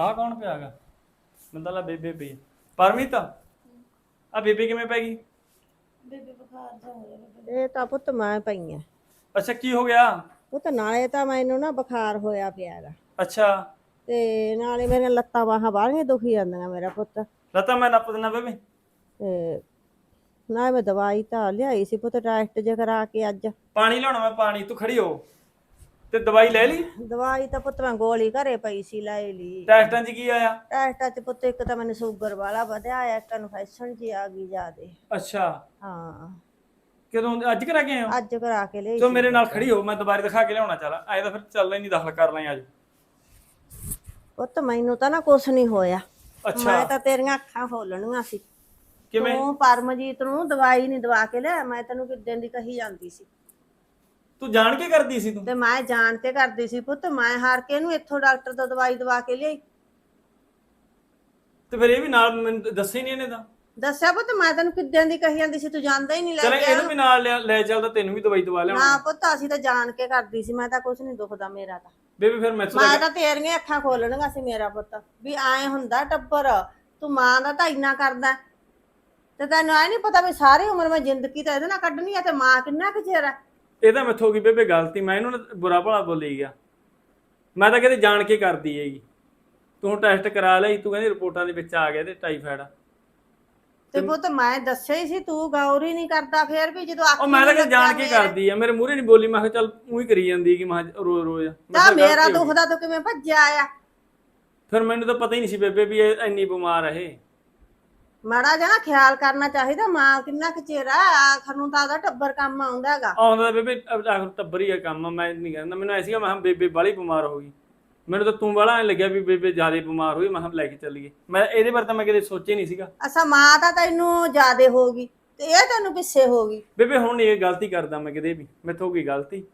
ਆਹ ਕੌਣ ਪਿਆਗਾ ਮੈਨੂੰ ਤਾਂ ਲਾ ਬੇਬੇ ਪਈ ਆ। ਪਰਮੀਤ ਆ ਬੇਬੇ ਕਿਵੇਂ ਪੈ ਗਈ? ਬੇਬੇ ਬੁਖਾਰ ਜਾ ਹੋ ਰਿਹਾ ਇਹ ਤਾਂ ਪੁੱਤ ਮੈਂ ਪਈ ਆ। ਅੱਛਾ ਕੀ ਹੋ ਗਿਆ? ਪੁੱਤ ਨਾਲੇ ਤਾਂ ਮੈਨੂੰ ਨਾ ਬੁਖਾਰ ਹੋਇਆ ਪਿਆ ਹੈਗਾ। ਅੱਛਾ। ਤੇ ਨਾਲੇ ਮੇਰੀਆਂ ਲੱਤਾਂ ਬਾਹਾਂ ਬਾਹਲੀਆਂ ਦੁਖੀ ਜਾਂਦੀਆਂ ਮੇਰਾ ਪੁੱਤ। ਲਤਾ ਮੈਂ ਨੱਪ ਦਿੰਦਾ ਬੇਬੇ। ਤੇ ਨਾ ਮੈਂ ਦਵਾਈ ਤਾਂ ਲਿਆਈ ਸੀ ਪੁੱਤ ਟੈਸਟ ਜੇ ਕਰਾ ਕੇ ਅੱਜ। ਪਾਣੀ ਲਿਆਉਣਾ ਮੈਂ ਪਾਣੀ। ਤੂੰ ਖੜੀ ਹੋ। ਤੇ ਦਵਾਈ ਲੈ ਲਈ? ਦਵਾਈ ਤਾਂ ਪੁੱਤ ਮੈਂ ਗੋਲੀ ਘਰੇ ਪਈ ਸੀ ਲੈ ਲਈ। ਟੈਸਟਾਂ 'ਚ ਕੀ ਆਇਆ? ਟੈਸਟਾਂ ਚ ਪੁੱਤ ਇੱਕ ਤਾਂ ਮੈਨੂੰ ਸ਼ੂਗਰ ਵਾਲਾ ਵਧਿਆ ਆ ਇੱਕ ਇਨਫੈਕਸ਼ਨ ਜੀ ਆ ਗਈ ਜਿਆਦੇ। ਅੱਛਾ। ਹਾਂ। ਕਦੋਂ ਅੱਜ ਕਰਾ ਕੇ ਆਏ ਹੋ? ਅੱਜ ਕਰਾ ਕੇ ਲਈ ਤੂੰ ਮੇਰੇ ਨਾਲ ਖੜੀ ਹੋ ਮੈਂ ਦੁਬਾਰੇ ਦਿਖਾ ਕੇ ਲਿਆਉਣਾ ਚੱਲ। ਐ ਤਾਂ ਫਿਰ ਚੱਲਣਾ ਹੀ ਨਹੀਂ ਦਾਖਲ ਕਰ ਲਾਂ ਅੱਜ। ਪੁੱਤ ਮੈਨੂੰ ਤਾਂ ਨਾ ਕੁਛ ਨਹੀਂ ਹੋਇਆ। ਅੱਛਾ। ਮੈਂ ਤਾਂ ਤੇਰੀਆਂ ਅੱਖਾਂ ਖੋਲਣੀਆਂ ਸੀ। ਕਿਵੇਂ? ਤੂੰ ਪਰਮਜੀਤ ਨੂੰ ਦਵਾਈ ਨਹੀਂ ਦਵਾ ਕੇ ਲਿਆ ਮੈਂ ਤੈਨੂੰ ਕਿੱਦਾਂ ਦੀ ਕਹੀ ਜਾਂਦੀ ਸੀ। ਤੂੰ ਜਾਣ ਕੇ ਕਰਦੀ ਸੀ ਤੂੰ? ਤੇ ਮੈਂ ਜਾਣ ਕੇ ਕਰਦੀ ਸੀ ਪੁੱਤ ਮੈਂ ਹਾਰ ਕੇ ਇਹਨੂੰ ਇੱਥੋਂ ਡਾਕਟਰ ਤੋਂ ਦਵਾਈ ਦਵਾ ਕੇ ਲਿਆਈ। ਤੇ ਫਿਰ ਇਹ ਵੀ ਨਾਲ ਮੈਨੂੰ ਦੱਸਿਆ ਹੀ ਨਹੀਂ ਇਹਨੇ ਤਾਂ? ਦੱਸਿਆ ਪੁੱਤ ਮੈਂ ਤੈਨੂੰ ਕਿੱਦਾਂ ਦੀ ਕਹੀ ਜਾਂਦੀ ਸੀ ਤੂੰ ਜਾਣਦਾ ਹੀ ਨਹੀਂ ਚਲ ਲੈ ਗਿਆ ਇਹਨੂੰ ਵੀ ਨਾਲ ਲਿਆ- ਲੈ ਚੱਲਦਾ ਤੈਨੂੰ ਵੀ ਦਵਾਈ ਦਵਾ ਲਿਆਉਣਾ। ਨਾ ਪੁੱਤ ਅਸੀਂ ਤਾਂ ਜਾਣ ਕੇ ਕਰਦੀ ਸੀ ਮੈਂ ਤਾਂ ਕੁਝ ਨਹੀਂ ਦੁਖਦਾ ਮੇਰਾ ਤਾਂ। ਬੇਬੇ ਫਿਰ ਮੈਥੋਂ ਮੈਂ ਤਾਂ ਤੇਰੀਆਂ ਅੱਖਾਂ ਖੋਲਣਗਾ ਸੀ ਮੇਰਾ ਪੁੱਤ ਵੀ ਐ ਹੁੰਦਾ ਟੱਬਰ ਤੂੰ ਮਾਂ ਦਾ ਤਾਂ ਇੰਨਾ ਕਰਦਾ। ਤੇ ਤੈਨੂੰ ਐ ਨਹੀਂ ਪਤਾ ਵੀ ਸਾਰੀ ਉਮਰ ਮੈਂ ਜ਼ਿੰਦਗੀ ਤਾਂ ਇਹਦੇ ਨਾਲ ਕੱਢਣੀ ਆ ਤੇ ਮਾਂ ਕਿੰਨਾ ਕੁ ਚਿਰ ਇਹ ਤਾਂ ਮੈਥੋਂ ਗਈ ਬੇਬੇ ਗਲਤੀ? ਮੈਂ ਇਹਨੂੰ ਬੁਰਾ ਭਲਾ ਬੋਲੀ ਗਿਆ। ਮੈਂ ਤਾਂ ਕਿਤੇ ਜਾਣ ਕੇ ਕਰਦੀ ਹੈਗੀ। ਤੂੰ ਟੈਸਟ ਕਰਾ ਲਈ ਤੂੰ ਕਹਿੰਦੀ ਰਿਪੋਰਟਾਂ ਦੇ ਵਿੱਚ ਆ ਗਿਆ ਤੇ ਟਾਈਫਾਇਡ ਤੇ ਪੁੱਤ ਮੈਂ ਦੱਸਿਆ ਹੀ ਸੀ ਤੂੰ ਗੌਰ ਹੀ ਨਹੀਂ ਕਰਦਾ ਫੇਰ ਵੀ ਜਦੋਂ ਉਹ ਅੱਖ ਮੈਂ ਤਾਂ ਕਿਤੇ ਜਾਣ ਕੇ ਕਰਦੀ ਆ। ਮੇਰੇ ਮੂਹਰੇ ਨਹੀਂ ਬੋਲੀ ਮੈਂ ਕਿਹਾ ਚੱਲ ਉਹੀ ਕਰੀ ਜਾਂਦੀ ਕਿ ਮੈਂ ਰੋਜ਼ ਰੋਜ਼ ਮੈਂ ਤਾਂ ਮੇਰਾ ਗਈ। ਦੁਖਦਾ ਤੂੰ ਕਿਵੇਂ ਭੱਜਿਆ ਆ? ਫਿਰ ਮੈਨੂੰ ਤਾਂ ਪਤਾ ਹੀ ਨਹੀਂ ਸੀ ਬੇਬੇ ਵੀ ਇਹ ਇੰਨੀ ਬਿਮਾਰ ਹੈ ਮਾੜਾ ਜਿਹਾ ਨਾ ਖਿਆਲ ਕਰਨਾ ਚਾਹੀਦਾ ਮਾਂ ਕਿੰਨਾ ਕੁ ਆ ਆਖਰ ਨੂੰ ਤਾਂ ਉਹਦਾ ਟੱਬਰ ਕੰਮ ਆਉਂਦਾ ਹੈਗਾ। ਆਉਂਦਾ ਤਾਂ ਬੇਬੇ ਆਖਰ ਟੱਬਰ ਹੀ ਆ ਕੰਮ ਮੈਂ ਨਹੀਂ ਕਹਿੰਦਾ। ਮੈਨੂੰ ਐਸੀ ਮੈਂ ਕਿਹਾ ਬੇਬੇ ਬਾਲੀ ਬਿਮਾਰ ਹੋ ਗਈ। ਮੈਨੂੰ ਤਾਂ ਤੂੰ ਵਾਲਾ ਐ ਲੱਗਿਆ ਵੀ ਬੇਬੇ ਜ਼ਿਆਦਾ ਬਿਮਾਰ ਹੋਈ ਮੈਂ ਕਿਹਾ ਲੈ ਕੇ ਚੱਲੀਏ। ਮੈਂ ਇਹਦੇ ਬਾਰੇ ਤਾਂ ਮੈਂ ਕਦੇ ਸੋਚਿਆ ਨਹੀਂ ਸੀਗਾ। ਅਸਾਂ ਮਾਂ ਤਾਂ ਤੈਨੂੰ ਜ਼ਿਆਦੇ ਹੋ ਗਈ ਤੇ ਇਹ ਤੈਨੂੰ ਪਿੱਛੇ ਹੋ ਗਈ। ਬੇਬੇ ਹੁਣ ਇਹ ਗਲਤੀ ਕਰਦਾ ਮੈਂ ਕਿਤੇ ਵੀ ਮੈਥੋਂ ਹੋ ਗਈ ਗਲਤੀ।